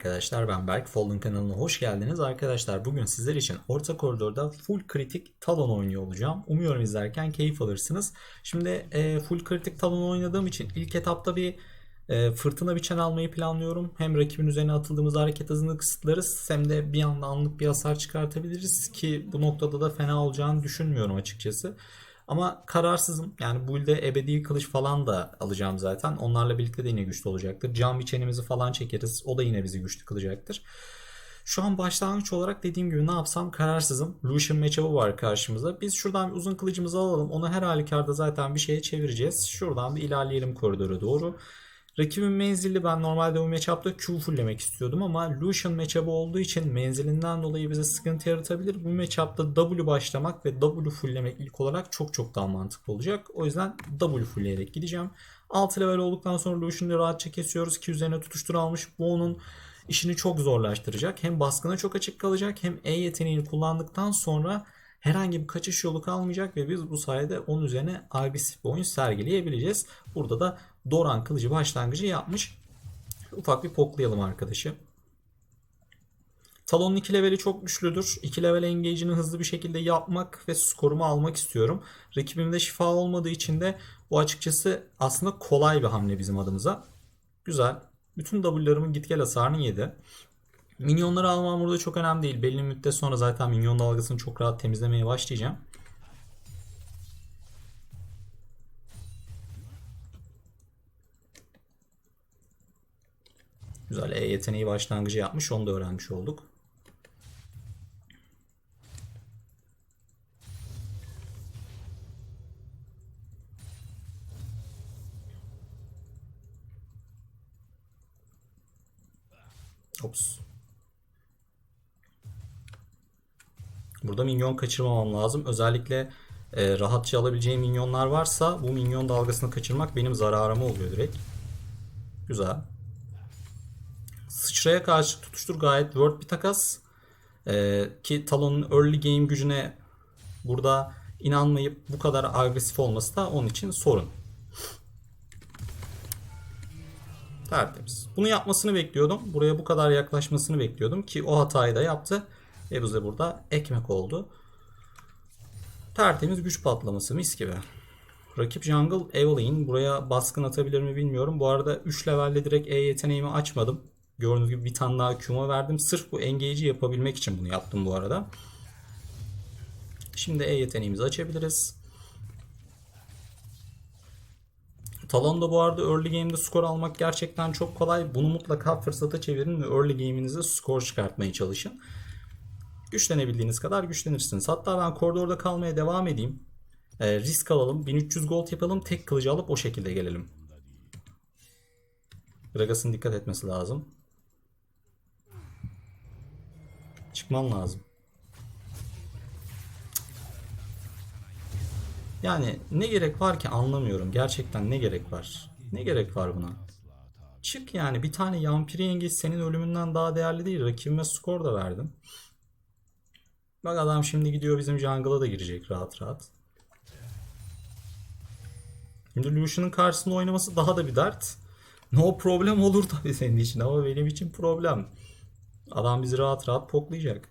Arkadaşlar ben Berk. Fallen kanalına hoş geldiniz. Arkadaşlar bugün sizler için orta koridorda full kritik talon oynuyor olacağım. Umuyorum izlerken keyif alırsınız. Şimdi e, full kritik talon oynadığım için ilk etapta bir e, fırtına biçen almayı planlıyorum. Hem rakibin üzerine atıldığımız hareket hızını kısıtlarız hem de bir anda anlık bir hasar çıkartabiliriz ki bu noktada da fena olacağını düşünmüyorum açıkçası. Ama kararsızım. Yani build'e ebedi kılıç falan da alacağım zaten. Onlarla birlikte de yine güçlü olacaktır. Cam biçenimizi falan çekeriz. O da yine bizi güçlü kılacaktır. Şu an başlangıç olarak dediğim gibi ne yapsam kararsızım. Lucian matchup'ı var karşımızda. Biz şuradan bir uzun kılıcımızı alalım. Onu her halükarda zaten bir şeye çevireceğiz. Şuradan bir ilerleyelim koridora doğru. Rakibin menzilli ben normalde bu matchup'ta Q fulllemek istiyordum ama Lucian matchup'ı olduğu için menzilinden dolayı bize sıkıntı yaratabilir. Bu matchup'ta W başlamak ve W fulllemek ilk olarak çok çok daha mantıklı olacak. O yüzden W fullleyerek gideceğim. 6 level olduktan sonra Lucian'ı rahatça kesiyoruz ki üzerine tutuştur almış. Bu onun işini çok zorlaştıracak. Hem baskına çok açık kalacak hem E yeteneğini kullandıktan sonra herhangi bir kaçış yolu kalmayacak ve biz bu sayede onun üzerine agresif bir oyun sergileyebileceğiz. Burada da Doran kılıcı başlangıcı yapmış. Ufak bir poklayalım arkadaşı. Talon'un 2 leveli çok güçlüdür. 2 level engage'ini hızlı bir şekilde yapmak ve skorumu almak istiyorum. Rakibimde şifa olmadığı için de bu açıkçası aslında kolay bir hamle bizim adımıza. Güzel. Bütün W'larımın git gel hasarını yedi. Minyonları almam burada çok önemli değil. Belli müddet sonra zaten minyon dalgasını çok rahat temizlemeye başlayacağım. Güzel E yeteneği başlangıcı yapmış. Onu da öğrenmiş olduk. Ops. Burada minyon kaçırmamam lazım. Özellikle e, rahatça alabileceğim minyonlar varsa bu minyon dalgasını kaçırmak benim zararıma oluyor direkt. Güzel. Sıçraya karşı tutuştur gayet word bir takas. E, ki Talon'un early game gücüne burada inanmayıp bu kadar agresif olması da onun için sorun. Tertemiz. Bunu yapmasını bekliyordum. Buraya bu kadar yaklaşmasını bekliyordum ki o hatayı da yaptı. Ve bize burada ekmek oldu. Tertemiz güç patlaması mis gibi. Rakip Jungle Evelyn buraya baskın atabilir mi bilmiyorum. Bu arada 3 levelde direkt E yeteneğimi açmadım. Gördüğünüz gibi bir tane daha Q'ma verdim. Sırf bu engage'i yapabilmek için bunu yaptım bu arada. Şimdi E yeteneğimizi açabiliriz. Talon'da bu arada early game'de skor almak gerçekten çok kolay. Bunu mutlaka fırsata çevirin ve early game'inizde skor çıkartmaya çalışın. Güçlenebildiğiniz kadar güçlenirsiniz. Hatta ben koridorda kalmaya devam edeyim. E, risk alalım. 1300 gold yapalım. Tek kılıcı alıp o şekilde gelelim. Gragas'ın dikkat etmesi lazım. Çıkman lazım. Yani ne gerek var ki anlamıyorum. Gerçekten ne gerek var? Ne gerek var buna? Çık yani bir tane yampiri yengeç senin ölümünden daha değerli değil. Rakibime skor da verdim. Bak adam şimdi gidiyor bizim jungle'a da girecek rahat rahat. Şimdi Lucian'ın karşısında oynaması daha da bir dert. No problem olur tabii senin için ama benim için problem. Adam bizi rahat rahat poklayacak.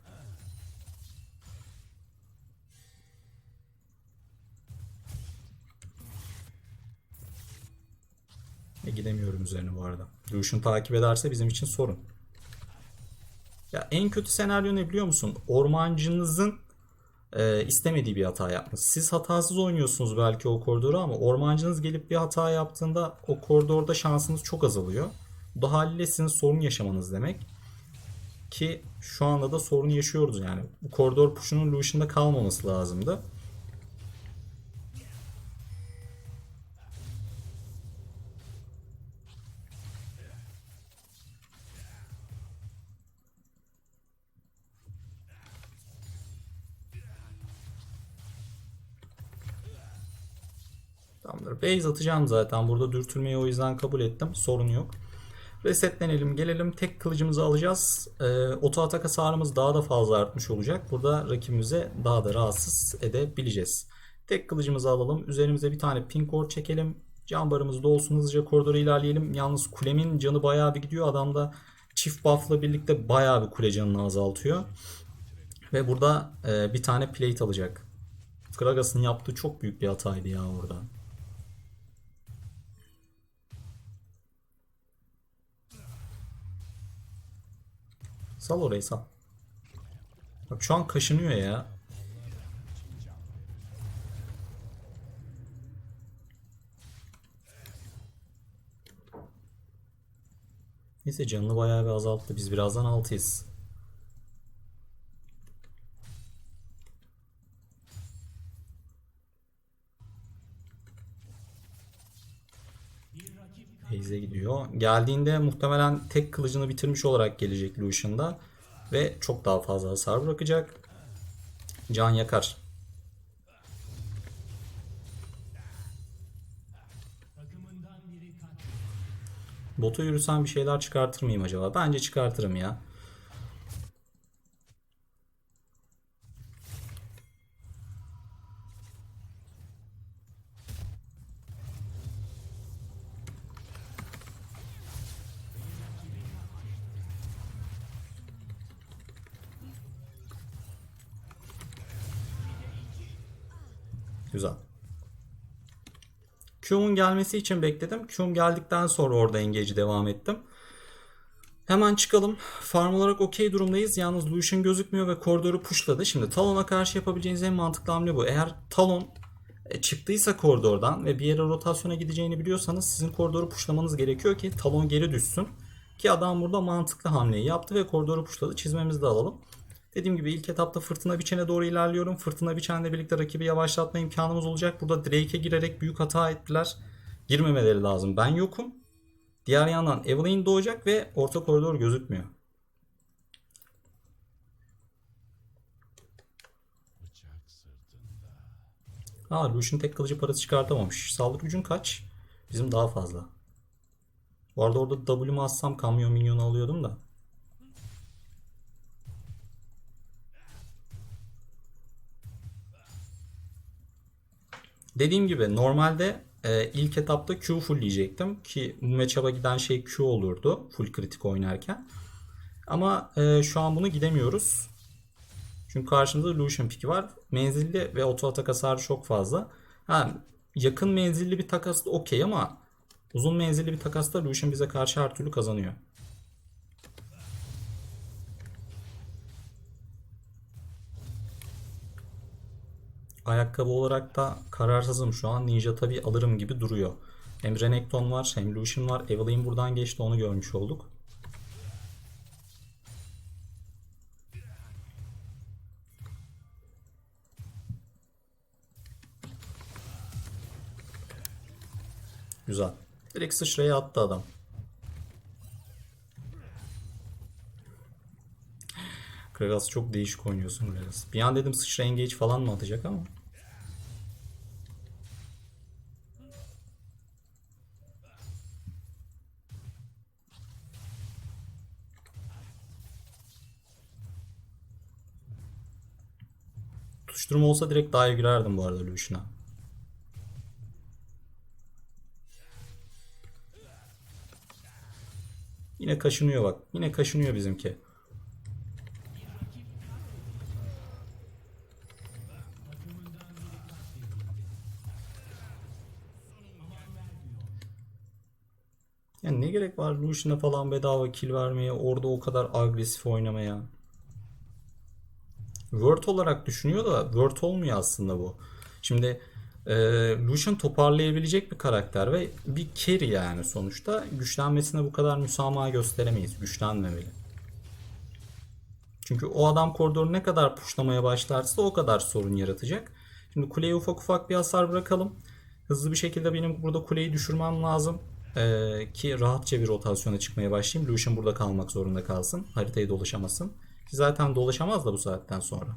E gidemiyorum üzerine bu arada. Lucian takip ederse bizim için sorun. Ya en kötü senaryo ne biliyor musun? Ormancınızın e, istemediği bir hata yapması. Siz hatasız oynuyorsunuz belki o koridoru ama ormancınız gelip bir hata yaptığında o koridorda şansınız çok azalıyor. Bu da haliyle sizin sorun yaşamanız demek. Ki şu anda da sorun yaşıyoruz yani. Bu koridor puşunun Lucian'da kalmaması lazımdı. Base atacağım zaten. Burada dürtülmeyi o yüzden kabul ettim. Sorun yok. Resetlenelim. Gelelim. Tek kılıcımızı alacağız. Ee, oto atak hasarımız daha da fazla artmış olacak. Burada rakibimize daha da rahatsız edebileceğiz. Tek kılıcımızı alalım. Üzerimize bir tane pink core çekelim. Can barımız dolsun. Hızlıca koridora ilerleyelim. Yalnız kulemin canı bayağı bir gidiyor. Adamda çift buff'la birlikte bayağı bir kule canını azaltıyor. Ve burada e, bir tane plate alacak. Gragas'ın yaptığı çok büyük bir hataydı ya orada. Sal orayı sal. Bak şu an kaşınıyor ya. Neyse canını bayağı bir azalttı. Biz birazdan altıyız. Beyze gidiyor. Geldiğinde muhtemelen tek kılıcını bitirmiş olarak gelecek Lucian'da. Ve çok daha fazla hasar bırakacak. Can yakar. Bota yürüsem bir şeyler çıkartır mıyım acaba? Bence çıkartırım ya. Q'mun gelmesi için bekledim. Q'm geldikten sonra orada engage'i devam ettim. Hemen çıkalım. Farm olarak okey durumdayız. Yalnız Lucian gözükmüyor ve koridoru pushladı. Şimdi Talon'a karşı yapabileceğiniz en mantıklı hamle bu. Eğer Talon e, çıktıysa koridordan ve bir yere rotasyona gideceğini biliyorsanız sizin koridoru pushlamanız gerekiyor ki Talon geri düşsün. Ki adam burada mantıklı hamleyi yaptı ve koridoru pushladı. Çizmemizi de alalım. Dediğim gibi ilk etapta fırtına biçene doğru ilerliyorum. Fırtına biçenle birlikte rakibi yavaşlatma imkanımız olacak. Burada Drake'e girerek büyük hata ettiler. Girmemeleri lazım. Ben yokum. Diğer yandan Evelyn doğacak ve orta koridor gözükmüyor. Aa Lucian tek kılıcı parası çıkartamamış. Saldırı gücün kaç? Bizim daha fazla. Bu arada orada W'mu assam kamyon minyonu alıyordum da. Dediğim gibi normalde e, ilk etapta Q fullleyecektim ki matchup'a giden şey Q olurdu full kritik oynarken. Ama e, şu an bunu gidemiyoruz. Çünkü karşımızda Lucian piki var. Menzilli ve auto atak hasarı çok fazla. Ha, yakın menzilli bir takas da okey ama uzun menzilli bir takasta Lucian bize karşı her türlü kazanıyor. Ayakkabı olarak da kararsızım şu an. Ninja tabi alırım gibi duruyor. Hem Renekton var hem Lucian var. Evelyn buradan geçti onu görmüş olduk. Güzel. Direkt sıçraya attı adam. Kragas çok değişik oynuyorsun Kragas. Bir an dedim sıçra engage falan mı atacak ama. Tutuşturma olsa direkt dive girerdim bu arada Lucian'a. Yine kaşınıyor bak. Yine kaşınıyor bizimki. Yani ne gerek var Lucian'a falan bedava kill vermeye, orada o kadar agresif oynamaya. Word olarak düşünüyor da Word olmuyor aslında bu. Şimdi e, Lucian toparlayabilecek bir karakter ve bir carry yani sonuçta. Güçlenmesine bu kadar müsamaha gösteremeyiz. Güçlenmemeli. Çünkü o adam koridoru ne kadar puşlamaya başlarsa o kadar sorun yaratacak. Şimdi kuleye ufak ufak bir hasar bırakalım. Hızlı bir şekilde benim burada kuleyi düşürmem lazım. Ee, ki rahatça bir rotasyona çıkmaya başlayayım. Lucian burada kalmak zorunda kalsın. Haritayı dolaşamasın. Ki zaten dolaşamaz da bu saatten sonra.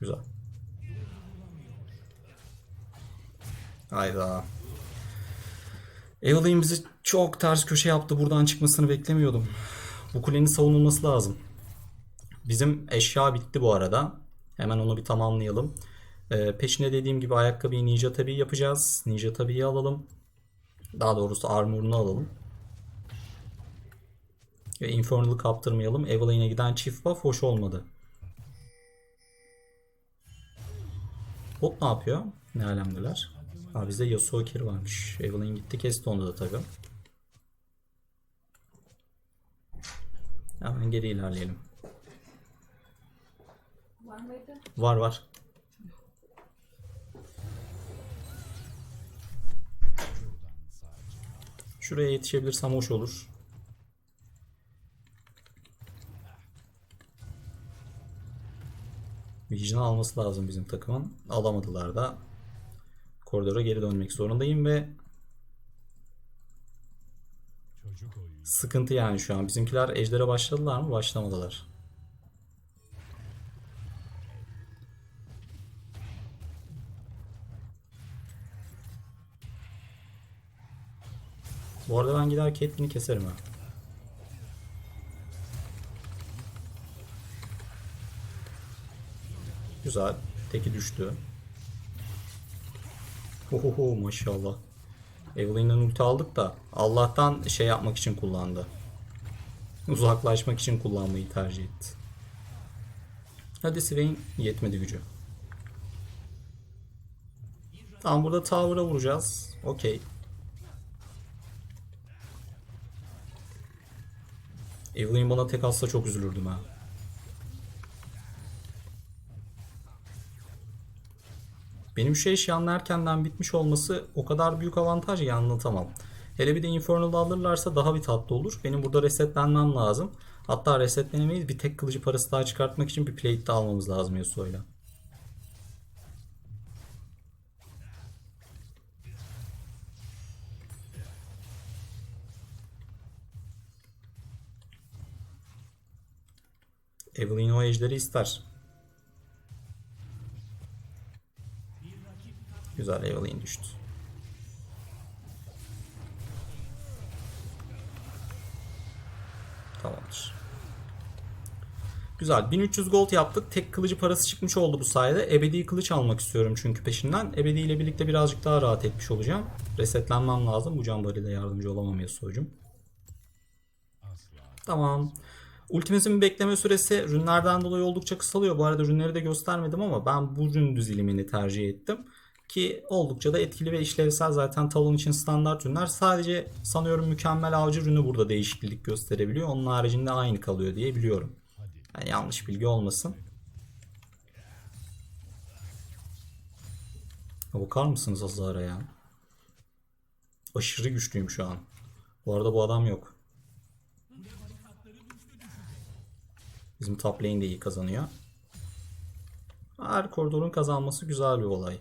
Güzel. Hayda. Evelyn bizi çok ters köşe yaptı. Buradan çıkmasını beklemiyordum. Bu kulenin savunulması lazım. Bizim eşya bitti bu arada. Hemen onu bir tamamlayalım. Ee, peşine dediğim gibi ayakkabıyı Ninja tabii yapacağız. Ninja tabii alalım. Daha doğrusu armorunu alalım. Ve Infernal'ı kaptırmayalım. Evelyn'e giden çift buff hoş olmadı. Bot ne yapıyor? Ne alemdeler? Aa bizde Yasuo Kir varmış. Evelyn gitti kesti onu da tabii. Hemen geri ilerleyelim. Var mıydı? Var var. Şuraya yetişebilirsem hoş olur. Vision alması lazım bizim takımın. Alamadılar da. Koridora geri dönmek zorundayım ve sıkıntı yani şu an. Bizimkiler ejdere başladılar mı? Başlamadılar. Bu arada ben gider Caitlyn'i keserim ha. Güzel. Teki düştü. Ohoho maşallah. Evelyn'den ulti aldık da Allah'tan şey yapmak için kullandı. Uzaklaşmak için kullanmayı tercih etti. Hadi Swain yetmedi gücü. Tamam burada tower'a vuracağız. Okey. Evelyn bana tek atsa çok üzülürdüm ha. Benim şu eşyanın erkenden bitmiş olması o kadar büyük avantaj ki anlatamam. Hele bir de Infernal'ı alırlarsa daha bir tatlı olur. Benim burada resetlenmem lazım. Hatta resetlenemeyiz. Bir tek kılıcı parası daha çıkartmak için bir plate de almamız lazım Yasuo'yla. Evelyn o ejderi ister. Güzel Evelyn düştü. Tamamdır. Güzel. 1300 gold yaptık. Tek kılıcı parası çıkmış oldu bu sayede. Ebedi kılıç almak istiyorum çünkü peşinden. Ebedi ile birlikte birazcık daha rahat etmiş olacağım. Resetlenmem lazım. Bu can bariyle yardımcı olamam Yasuo'cum. Tamam. Ultimizin bekleme süresi rünlerden dolayı oldukça kısalıyor. Bu arada rünleri de göstermedim ama ben bu rün dizilimini tercih ettim. Ki oldukça da etkili ve işlevsel zaten talon için standart ürünler. Sadece sanıyorum mükemmel avcı ürünü burada değişiklik gösterebiliyor. Onun haricinde aynı kalıyor diye biliyorum. Yani yanlış bilgi olmasın. Bakar mısınız Azar'a ya? Aşırı güçlüyüm şu an. Bu arada bu adam yok. Bizim top lane de iyi kazanıyor. Her koridorun kazanması güzel bir olay.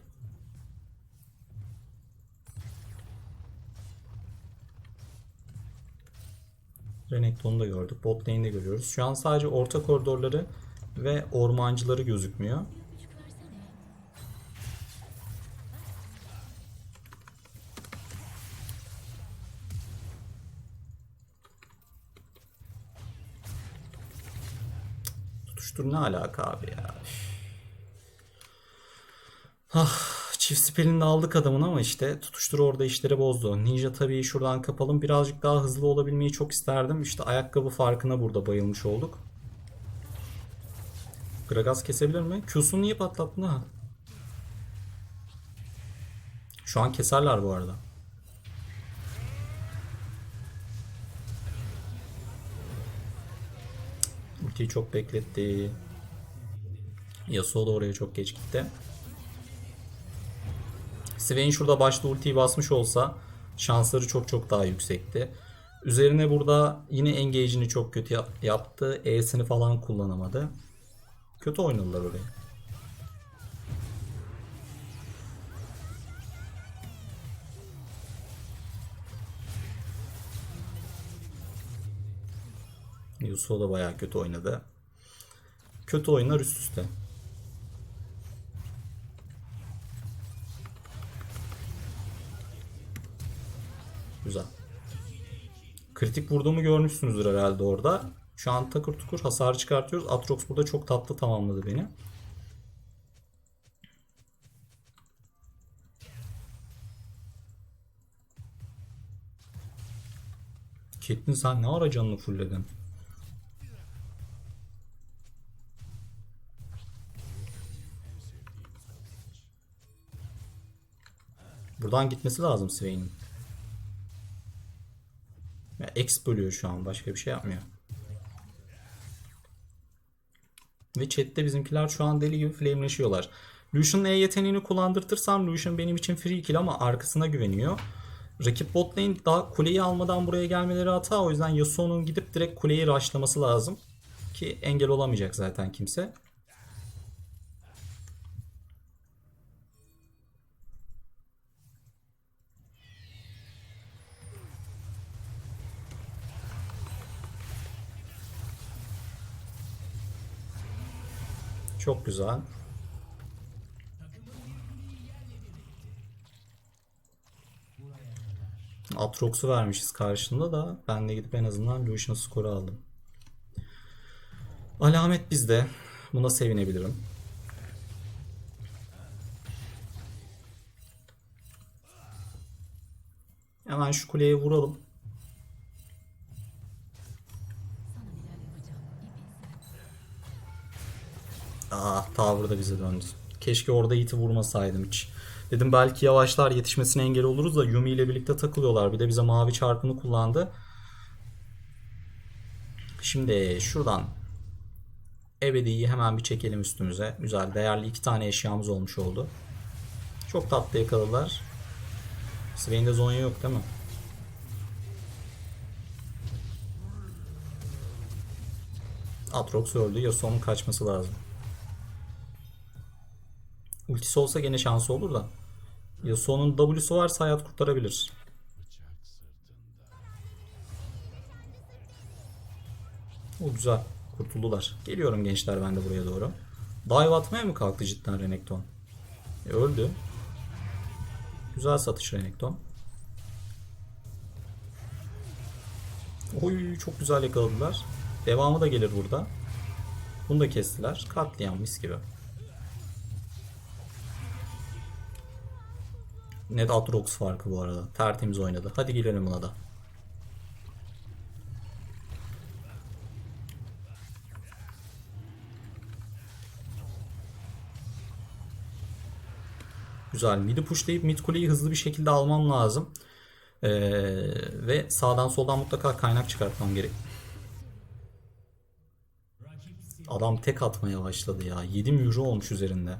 Renekton'u da gördük. Bot lane'i de görüyoruz. Şu an sadece orta koridorları ve ormancıları gözükmüyor. Tutuştur ne alaka abi ya. Ah, çift spelini aldık adamın ama işte tutuştur orada işleri bozdu. Ninja tabii şuradan kapalım. Birazcık daha hızlı olabilmeyi çok isterdim. İşte ayakkabı farkına burada bayılmış olduk. Gragas kesebilir mi? Q'sunu niye patlattın ha? Şu an keserler bu arada. Ultiyi çok bekletti. Yasuo da oraya çok geç gitti. Swain şurada başta ultiyi basmış olsa şansları çok çok daha yüksekti. Üzerine burada yine engage'ini çok kötü yap- yaptı. E'sini falan kullanamadı. Kötü oynadılar orayı. Yasuo da bayağı kötü oynadı. Kötü oyunlar üst üste. Güzel. Kritik vurduğumu görmüşsünüzdür herhalde orada. Şu an takır tukur hasar çıkartıyoruz. Atrox burada çok tatlı tamamladı beni. Caitlyn sen ne ara canını fullledin? Buradan gitmesi lazım Swain'in. Ya X bölüyor şu an. Başka bir şey yapmıyor. Ve chatte bizimkiler şu an deli gibi flameleşiyorlar. Lucian'ın E yeteneğini kullandırtırsam Lucian benim için free kill ama arkasına güveniyor. Rakip bot lane daha kuleyi almadan buraya gelmeleri hata. O yüzden Yasuo'nun gidip direkt kuleyi rushlaması lazım. Ki engel olamayacak zaten kimse. Çok güzel. Atrox'u vermişiz karşında da ben de gidip en azından Lucian skoru aldım. Alamet bizde. Buna sevinebilirim. Hemen şu kuleye vuralım. Ah Tower da bize döndü. Keşke orada iti vurmasaydım hiç. Dedim belki yavaşlar yetişmesine engel oluruz da Yumi ile birlikte takılıyorlar. Bir de bize mavi çarpını kullandı. Şimdi şuradan Ebedi'yi hemen bir çekelim üstümüze. Güzel değerli iki tane eşyamız olmuş oldu. Çok tatlı yakaladılar. Swain'de Zonya yok değil mi? Atrox öldü. Yasuo'nun kaçması lazım. Ultisi olsa gene şansı olur da. Yasuo'nun W'su varsa hayat kurtarabilir. O güzel. Kurtuldular. Geliyorum gençler ben de buraya doğru. Dive atmaya mı kalktı cidden Renekton? E, öldü. Güzel satış Renekton. Oy çok güzel yakaladılar. Devamı da gelir burada. Bunu da kestiler. Katliam mis gibi. Net Atrox farkı bu arada. Tertemiz oynadı. Hadi girelim buna da. Güzel. Mid'i pushlayıp mid kuleyi hızlı bir şekilde almam lazım. Ee, ve sağdan soldan mutlaka kaynak çıkartmam gerek. Adam tek atmaya başladı ya. 7 euro olmuş üzerinde.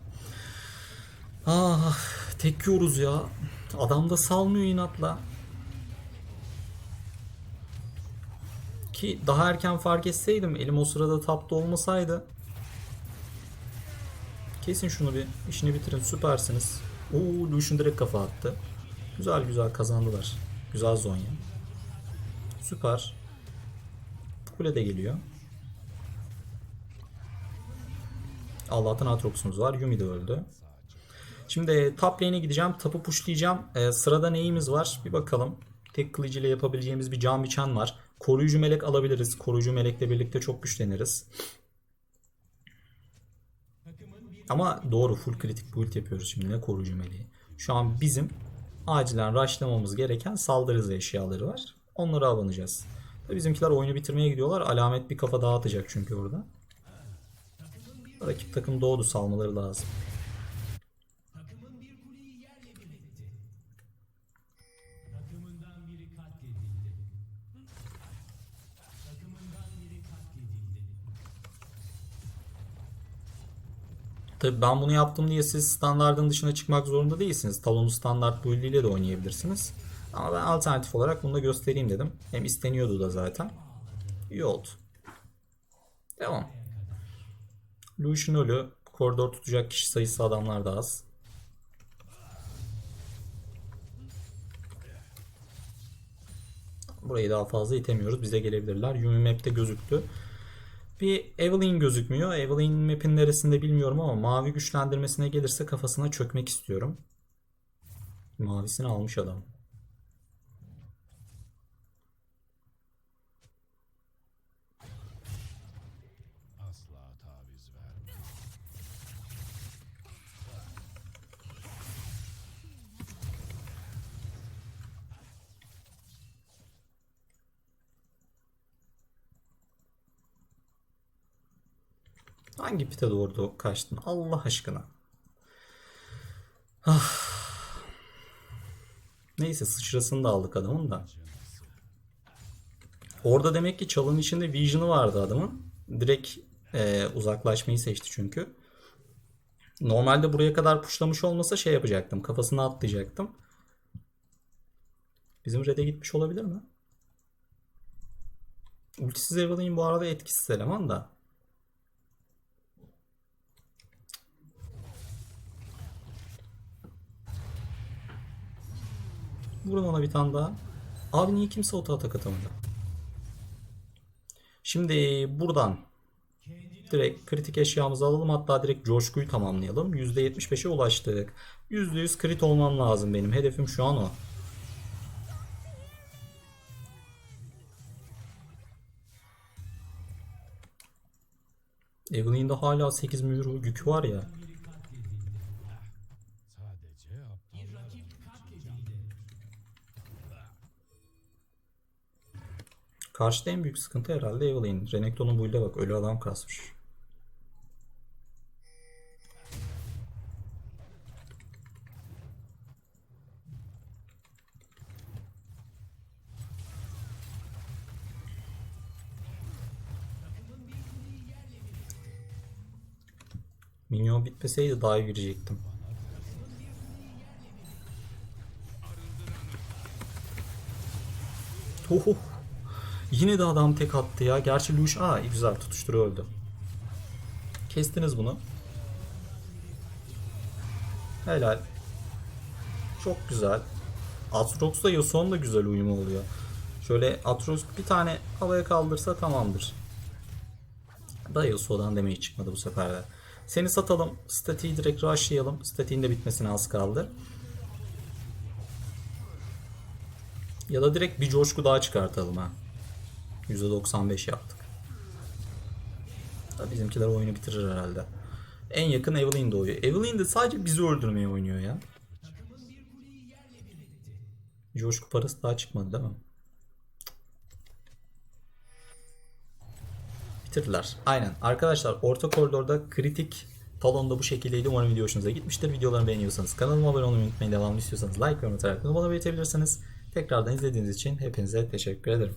Ah, tek yiyoruz ya. Adam da salmıyor inatla. Ki daha erken fark etseydim elim o sırada tapta olmasaydı. Kesin şunu bir işini bitirin süpersiniz. Oo Lucian direkt kafa attı. Güzel güzel kazandılar. Güzel Zonya. Süper. Kule de geliyor. Allah'tan Aatrox'umuz var. Yumi de öldü. Şimdi top lane'e gideceğim. Tapı pushlayacağım. Ee, sırada neyimiz var? Bir bakalım. Tek kılıcı ile yapabileceğimiz bir can biçen var. Koruyucu melek alabiliriz. Koruyucu melekle birlikte çok güçleniriz. Ama doğru full kritik build yapıyoruz şimdi ne koruyucu meleği. Şu an bizim acilen rushlamamız gereken saldırı eşyaları var. Onları abanacağız. Bizimkiler oyunu bitirmeye gidiyorlar. Alamet bir kafa dağıtacak çünkü orada. Rakip takım doğdu salmaları lazım. Tabii ben bunu yaptım diye siz standartın dışına çıkmak zorunda değilsiniz. Talon'u standart build ile de oynayabilirsiniz. Ama ben alternatif olarak bunu da göstereyim dedim. Hem isteniyordu da zaten. İyi oldu. Devam. Lucian ölü. Koridor tutacak kişi sayısı adamlar da az. Burayı daha fazla itemiyoruz. Bize gelebilirler. Yumi map'te gözüktü. Bir Evelyn gözükmüyor. Evelyn map'in neresinde bilmiyorum ama mavi güçlendirmesine gelirse kafasına çökmek istiyorum. Mavisini almış adam. Hangi pite doğru kaçtın? Allah aşkına. Ah. Neyse sıçrasını da aldık adamın da. Orada demek ki çalının içinde vision'ı vardı adamın. Direkt e, uzaklaşmayı seçti çünkü. Normalde buraya kadar pushlamış olmasa şey yapacaktım. Kafasına atlayacaktım. Bizim red'e gitmiş olabilir mi? Ultisiz Evelynn bu arada etkisiz eleman da. Vurun ona bir tane daha. Abi niye kimse ota atak atamadı? Şimdi buradan direkt kritik eşyamızı alalım. Hatta direkt coşkuyu tamamlayalım. %75'e ulaştık. %100 krit olmam lazım benim. Hedefim şu an o. Evelyn'de hala 8 mühür yükü var ya. Karşıda en büyük sıkıntı herhalde Evelynn. Renekton'un build'e bak ölü adam kasmış. Minyon bitmeseydi daha iyi girecektim. Oho. Yine de adam tek attı ya. Gerçi Lush iyi güzel tutuşturu öldü. Kestiniz bunu. Helal. Çok güzel. Atrox'la Yasuo'nun da güzel uyumu oluyor. Şöyle Atrox bir tane havaya kaldırsa tamamdır. Da Yasuo'dan demeyi çıkmadı bu sefer de. Seni satalım. Statiği direkt rushlayalım. Statiğin de bitmesine az kaldı. Ya da direkt bir coşku daha çıkartalım ha. %95 yaptık. Bizimkiler oyunu bitirir herhalde. En yakın Evelynn doğuyor. Evelynn de sadece bizi öldürmeye oynuyor ya. Coşku parası daha çıkmadı değil mi? Bitirdiler. Aynen. Arkadaşlar orta koridorda kritik Talon da bu şekildeydi. Umarım video hoşunuza gitmiştir. Videolarımı beğeniyorsanız kanalıma abone olmayı unutmayın. Devamlı istiyorsanız like ve yorum atarak bana belirtebilirsiniz. Tekrardan izlediğiniz için hepinize teşekkür ederim.